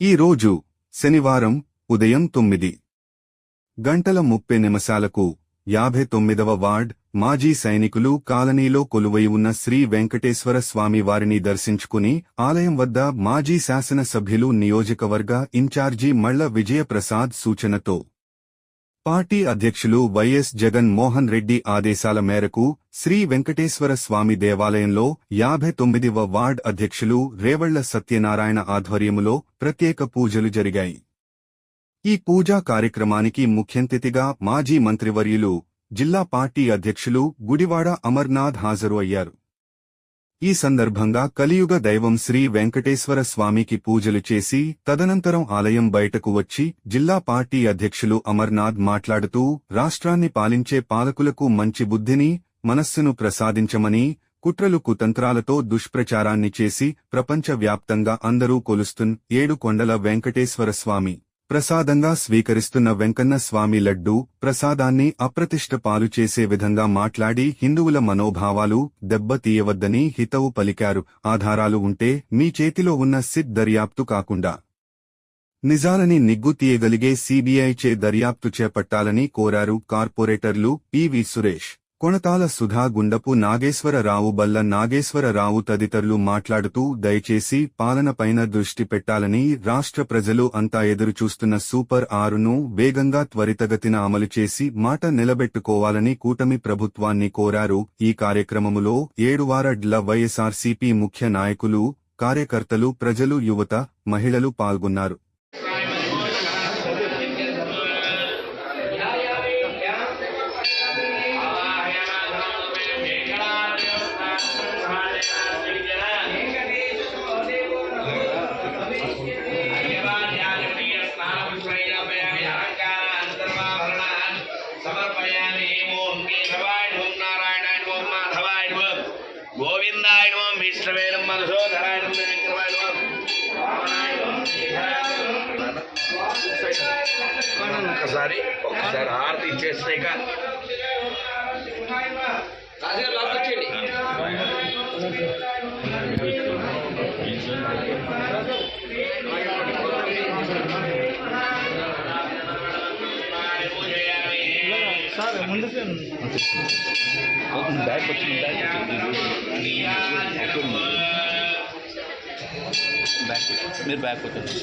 ఈ రోజు శనివారం ఉదయం తొమ్మిది. గంటల ముప్పై నిమిషాలకు యాభై తొమ్మిదవ వార్డ్ మాజీ సైనికులు కాలనీలో కొలువై ఉన్న శ్రీ వెంకటేశ్వర స్వామి వారిని దర్శించుకుని ఆలయం వద్ద మాజీ శాసనసభ్యులు నియోజకవర్గ ఇన్ఛార్జీ మళ్ళ విజయప్రసాద్ సూచనతో పార్టీ అధ్యక్షులు వైఎస్ జగన్ మోహన్ రెడ్డి ఆదేశాల మేరకు శ్రీ వెంకటేశ్వర స్వామి దేవాలయంలో యాభై తొమ్మిదివ వార్డ్ అధ్యక్షులు రేవళ్ళ సత్యనారాయణ ఆధ్వర్యములో ప్రత్యేక పూజలు జరిగాయి. ఈ పూజా కార్యక్రమానికి ముఖ్యంతిథిగా మాజీ మంత్రివర్యులు జిల్లా పార్టీ అధ్యక్షులు గుడివాడ అమర్నాథ్ హాజరు అయ్యారు. ఈ సందర్భంగా కలియుగ దైవం శ్రీ వెంకటేశ్వర స్వామికి పూజలు చేసి తదనంతరం ఆలయం బయటకు వచ్చి జిల్లా పార్టీ అధ్యక్షులు అమర్నాథ్ మాట్లాడుతూ రాష్ట్రాన్ని పాలించే పాలకులకు మంచి బుద్ధిని మనస్సును ప్రసాదించమని కుట్రలు కుతంత్రాలతో దుష్ప్రచారాన్ని చేసి ప్రపంచవ్యాప్తంగా అందరూ కొలుస్తున్ ఏడు కొండల వెంకటేశ్వర స్వామి. ప్రసాదంగా స్వీకరిస్తున్న వెంకన్న స్వామి లడ్డూ ప్రసాదాన్ని అప్రతిష్ట పాలు చేసే విధంగా మాట్లాడి హిందువుల మనోభావాలు దెబ్బతీయవద్దని హితవు పలికారు. ఆధారాలు ఉంటే మీ చేతిలో ఉన్న సిట్ దర్యాప్తు కాకుండా నిజాలని నిగ్గు తీయగలిగే సీబీఐ చే దర్యాప్తు చేపట్టాలని కోరారు కార్పొరేటర్లు పివి సురేష్. కొణతాల సుధా గుండపు నాగేశ్వరరావు బల్ల నాగేశ్వరరావు తదితరులు మాట్లాడుతూ దయచేసి పాలనపైన దృష్టి పెట్టాలని రాష్ట్ర ప్రజలు అంతా ఎదురుచూస్తున్న సూపర్ ఆరును వేగంగా త్వరితగతిన అమలు చేసి మాట నిలబెట్టుకోవాలని కూటమి ప్రభుత్వాన్ని కోరారు. ఈ కార్యక్రమములో ఏడువారడ్ల వైఎస్ఆర్సీపీ ముఖ్య నాయకులు కార్యకర్తలు ప్రజలు యువత మహిళలు పాల్గొన్నారు. ఒక్కసారి ఒక్కసారి హారతి ఇచ్చేస్తే ఇక రాజుగారు లోపలికి వచ్చేయండి సార్ ముందుకు బ్యాక్ వచ్చింది బ్యాక్ వచ్చింది బ్యాక్ మీరు బ్యాక్ వచ్చింది